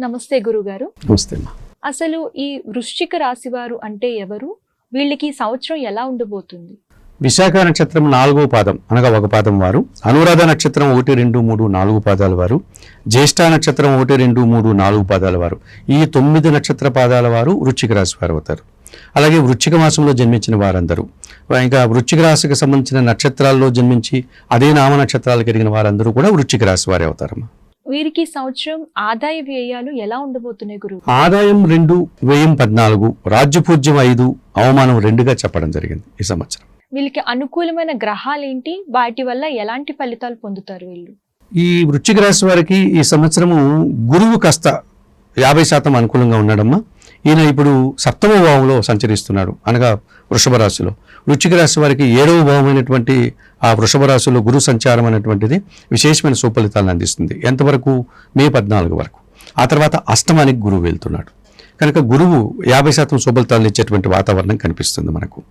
నమస్తే గురుగారు. నమస్తే అసలు ఈ వృశ్చిక రాశి వారు అంటే ఎవరు? వీళ్ళకి ఈ సంవత్సరం ఎలా ఉండబోతుంది? విశాఖ నక్షత్రం నాలుగో పాదం అనగా ఒక పాదం వారు. అనురాధ నక్షత్రం ఒకటి రెండు మూడు నాలుగు పాదాల వారు. జ్యేష్ఠ నక్షత్రం ఒకటి రెండు మూడు నాలుగు పాదాల వారు. ఈ తొమ్మిది నక్షత్ర పాదాల వారు వృశ్చిక రాశి వారు అవుతారు. అలాగే వృశ్చిక మాసంలో జన్మించిన వారందరూ. ఇంకా వృశ్చిక రాశికి సంబంధించిన నక్షత్రాల్లో జన్మించి అదే నామ నక్షత్రాలు కలిగిన వారందరూ కూడా వృశ్చిక రాశి వారే అవుతారమ్మా. వీరికి సంవత్సరం ఆదాయ వ్యయాలు ఎలా ఉండబోతున్నాయి గురువు? ఆదాయం రెండు వ్యయం పద్నాలుగు రాజ్యపూజ్యం ఐదు అవమానం రెండుగా చెప్పడం జరిగింది ఈ సంవత్సరం. వీళ్ళకి అనుకూలమైన గ్రహాలు ఏంటి వాటి వల్ల ఎలాంటి ఫలితాలు పొందుతారు వీళ్ళు? ఈ వృశ్చిక రాశి వారికి ఈ సంవత్సరము గురువు కాస్త యాభై శాతం అనుకూలంగా ఉన్నాడమ్మా ఈయన ఇప్పుడు సప్తమ భావంలో సంచరిస్తున్నాడు అనగా వృషభ రాశిలో. వృచ్చిక రాశి వారికి ఏడవ భావమైనటువంటి ఆ వృషభ రాశిలో గురు సంచారం అనేటువంటిది విశేషమైన సుఫలితాలను అందిస్తుంది. ఎంతవరకు? మే పద్నాలుగు వరకు. ఆ తర్వాత అష్టమానికి గురువు వెళ్తున్నాడు. కనుక గురువు యాభై శాతం సుఫలితాలను ఇచ్చేటువంటి వాతావరణం కనిపిస్తుంది మనకు.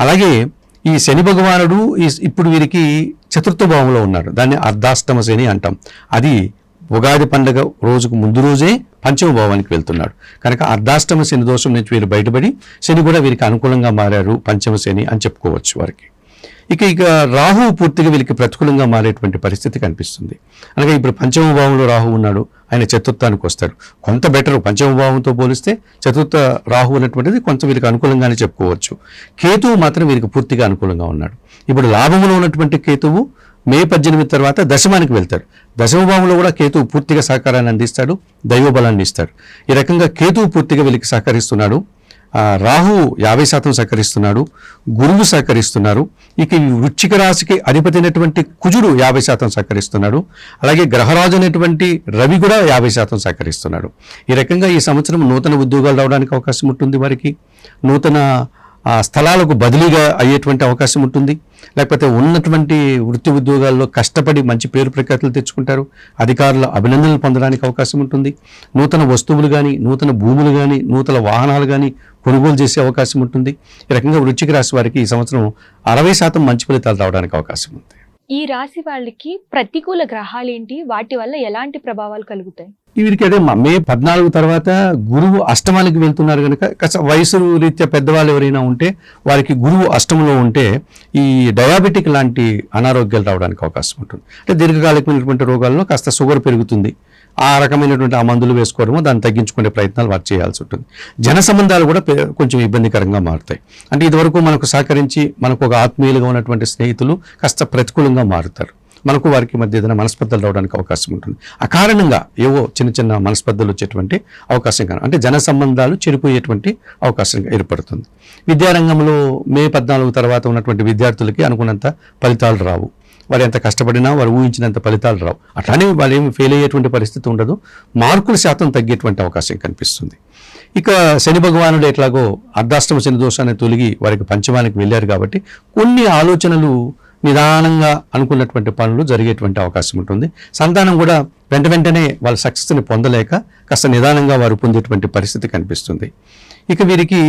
అలాగే ఈ శని భగవానుడు ఈ ఇప్పుడు వీరికి చతుర్థ భావంలో ఉన్నాడు. దాన్ని అర్ధాష్టమ శని అంటాం. అది ఉగాది పండుగ రోజుకు ముందు రోజే పంచమ భావానికి వెళ్తున్నాడు. కనుక అర్ధాష్టమ శని దోషం నుంచి వీరు బయటపడి శని కూడా వీరికి అనుకూలంగా మారారు పంచమ శని అని చెప్పుకోవచ్చు వారికి. ఇక ఇక రాహువు పూర్తిగా వీరికి ప్రతికూలంగా మారేటువంటి పరిస్థితి కనిపిస్తుంది. అనగా ఇప్పుడు పంచమ భావంలో రాహు ఉన్నాడు ఆయన చతుర్థానికి వస్తాడు. కొంత బెటర్ పంచమ భావంతో పోలిస్తే చతుర్థ రాహు అనేటువంటిది కొంత వీరికి అనుకూలంగానే చెప్పుకోవచ్చు. కేతువు మాత్రం వీరికి పూర్తిగా అనుకూలంగా ఉన్నాడు. ఇప్పుడు లాభంలో ఉన్నటువంటి కేతువు మే పద్దెనిమిది తర్వాత దశమానికి వెళ్తాడు. దశమభావంలో కూడా కేతువు పూర్తిగా సహకారాన్ని అందిస్తాడు దైవబలాన్ని ఇస్తాడు. ఈ రకంగా కేతువు పూర్తిగా వీళ్ళకి సహకరిస్తున్నాడు. రాహు యాభై శాతం సహకరిస్తున్నాడు గురువు సహకరిస్తున్నారు ఇక ఈ రాశికి అధిపతి అయినటువంటి కుజుడు యాభై శాతం సహకరిస్తున్నాడు. అలాగే గ్రహరాజు అనేటువంటి రవి కూడా యాభై శాతం సహకరిస్తున్నాడు. ఈ రకంగా ఈ సంవత్సరం నూతన ఉద్యోగాలు రావడానికి అవకాశం ఉంటుంది వారికి. నూతన స్థలాలకు బదిలీగా అయ్యేటువంటి అవకాశం ఉంటుంది. లేకపోతే ఉన్నటువంటి వృత్తి ఉద్యోగాల్లో కష్టపడి మంచి పేరు ప్రఖ్యాతులు తెచ్చుకుంటారు అధికారుల అభినందనలు పొందడానికి అవకాశం ఉంటుంది నూతన వస్తువులు కానీ నూతన భూములు కానీ నూతన వాహనాలు కానీ కొనుగోలు చేసే అవకాశం ఉంటుంది. ఈ రకంగా వృత్తికి రాశి వారికి ఈ సంవత్సరం అరవై శాతం మంచి ఫలితాలు రావడానికి అవకాశం ఉంది. ఈ రాశి వాళ్ళకి ప్రతికూల గ్రహాలు ఏంటి? వాటి వల్ల ఎలాంటి ప్రభావాలు కలుగుతాయి? వీరికి అదే మే పద్నాలుగు తర్వాత గురువు అష్టమానికి వెళ్తున్నారు కనుక కాస్త వయసు రీత్యా పెద్దవాళ్ళు ఎవరైనా ఉంటే వారికి గురువు అష్టంలో ఉంటే ఈ డయాబెటిక్ లాంటి అనారోగ్యాలు రావడానికి అవకాశం ఉంటుంది. అంటే దీర్ఘకాలికమైనటువంటి రోగాల్లో కాస్త షుగర్ పెరుగుతుంది. ఆ రకమైనటువంటి ఆ మందులు వేసుకోవడము దాన్ని తగ్గించుకునే ప్రయత్నాలు వారు చేయాల్సి ఉంటుంది. జన సంబంధాలు కూడా కొంచెం ఇబ్బందికరంగా మారుతాయి. అంటే ఇదివరకు మనకు సహకరించి మనకు ఒక ఆత్మీయులుగా ఉన్నటువంటి స్నేహితులు కాస్త ప్రతికూలంగా మారుతారు. మనకు వారికి మధ్య ఏదైనా మనస్పర్ధలు రావడానికి అవకాశం ఉంటుంది. అకారణంగా ఏవో చిన్న చిన్న మనస్పర్ధలు వచ్చేటువంటి అవకాశం కానీ అంటే జన సంబంధాలు చెడిపోయేటువంటి అవకాశం ఏర్పడుతుంది. విద్యారంగంలో మే పద్నాలుగు తర్వాత ఉన్నటువంటి విద్యార్థులకి అనుకున్నంత ఫలితాలు రావు. వారు ఎంత కష్టపడినా వారు ఊహించినంత ఫలితాలు రావు. అట్లానే వాళ్ళు ఏమి ఫెయిల్ అయ్యేటువంటి పరిస్థితి ఉండదు. మార్కుల శాతం తగ్గేటువంటి అవకాశం కనిపిస్తుంది. ఇక శని భగవానుడు ఎట్లాగో అర్ధాష్టమ శని దోషాన్ని తొలగి వారికి పంచమానికి వెళ్ళారు కాబట్టి కొన్ని ఆలోచనలు నిదానంగా అనుకున్నటువంటి పనులు జరిగేటువంటి అవకాశం ఉంటుంది. సంతానం కూడా వెంట వెంటనే వాళ్ళ సక్సెస్ని పొందలేక కాస్త నిదానంగా వారు పొందేటువంటి పరిస్థితి కనిపిస్తుంది. ఇక వీరికి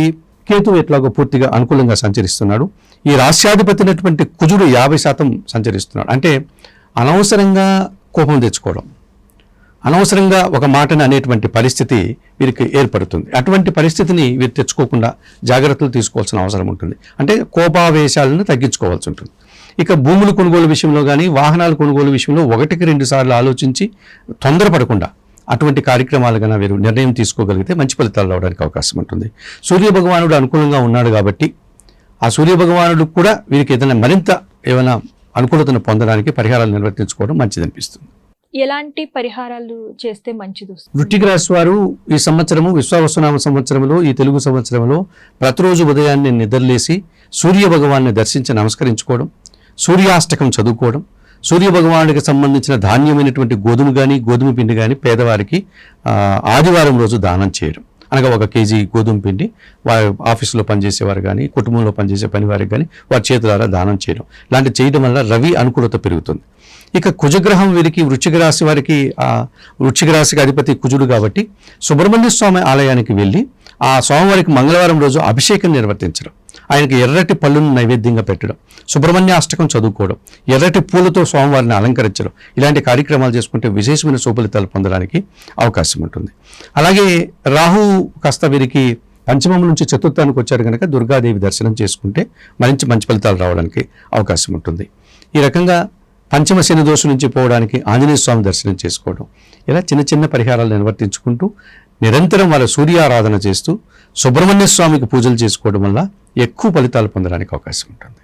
కేతు ఎట్లాగో పూర్తిగా అనుకూలంగా సంచరిస్తున్నాడు. ఈ రాష్ట్రాధిపతినటువంటి కుజుడు యాభై శాతం సంచరిస్తున్నాడు. అంటే అనవసరంగా కోపం తెచ్చుకోవడం అనవసరంగా ఒక మాటని అనేటువంటి పరిస్థితి వీరికి ఏర్పడుతుంది. అటువంటి పరిస్థితిని వీరు తెచ్చుకోకుండా జాగ్రత్తలు తీసుకోవాల్సిన అవసరం ఉంటుంది. అంటే కోపావేశాలను తగ్గించుకోవాల్సి ఉంటుంది. ఇక భూములు కొనుగోలు విషయంలో కానీ వాహనాల కొనుగోలు విషయంలో ఒకటికి రెండు సార్లు ఆలోచించి తొందరపడకుండా అటువంటి కార్యక్రమాలు కన్నా వీరు నిర్ణయం తీసుకోగలిగితే మంచి ఫలితాలు రావడానికి అవకాశం ఉంటుంది సూర్య భగవానుడు అనుకూలంగా ఉన్నాడు కాబట్టి ఆ సూర్య భగవానుడు కూడా వీరికి ఏదైనా మరింత ఏమైనా అనుకూలతను పొందడానికి పరిహారాలు నిర్వర్తించుకోవడం మంచిదనిపిస్తుంది ఎలాంటి పరిహారాలు చేస్తే మంచిది? వృట్టిక రాశి వారు ఈ సంవత్సరము విశ్వావసునామ సంవత్సరంలో ఈ తెలుగు సంవత్సరంలో ప్రతిరోజు ఉదయాన్నే నిద్రలేసి సూర్య భగవాన్ని దర్శించి నమస్కరించుకోవడం సూర్యాష్టకం చదువుకోవడం సూర్య భగవానుడికి సంబంధించిన ధాన్యమైనటువంటి గోధుమ కానీ గోధుమ పిండి కానీ పేదవారికి ఆదివారం రోజు దానం చేయడం. అనగా ఒక కేజీ గోధుమ పిండి వారి ఆఫీసులో పనిచేసేవారు కానీ కుటుంబంలో పనిచేసే పని వారికి కానీ వారి చేతులారా దానం చేయడం. ఇలాంటి చేయడం వల్ల రవి అనుకూలత పెరుగుతుంది. ఇక కుజగ్రహం వీరికి వృశ్చిక రాశి వారికి ఆ రాశికి అధిపతి కుజుడు కాబట్టి సుబ్రహ్మణ్య స్వామి ఆలయానికి వెళ్ళి ఆ స్వామివారికి మంగళవారం రోజు అభిషేకం నిర్వర్తించడం. ఆయనకి ఎర్రటి పళ్ళును నైవేద్యంగా పెట్టడం సుబ్రహ్మణ్య అష్టకం చదువుకోవడం ఎర్రటి పూలతో స్వామివారిని అలంకరించడం ఇలాంటి కార్యక్రమాలు చేసుకుంటే విశేషమైన శుభలితాలు పొందడానికి అవకాశం ఉంటుంది. అలాగే రాహు కాస్త వీరికి పంచమం నుంచి చతుర్థానికి వచ్చారు కనుక దుర్గాదేవి దర్శనం చేసుకుంటే మంచి మంచి ఫలితాలు రావడానికి అవకాశం ఉంటుంది. ఈ రకంగా పంచమ శని దోషం నుంచి పోవడానికి ఆంజనేయ స్వామి దర్శనం చేసుకోవడం ఇలా చిన్న చిన్న పరిహారాలు నిర్వర్తించుకుంటూ నిరంతరం వాళ్ళ సూర్యారాధన చేస్తూ సుబ్రహ్మణ్య స్వామికి పూజలు చేసుకోవడం వల్ల ఎక్కువ ఫలితాలు పొందడానికి అవకాశం ఉంటుంది.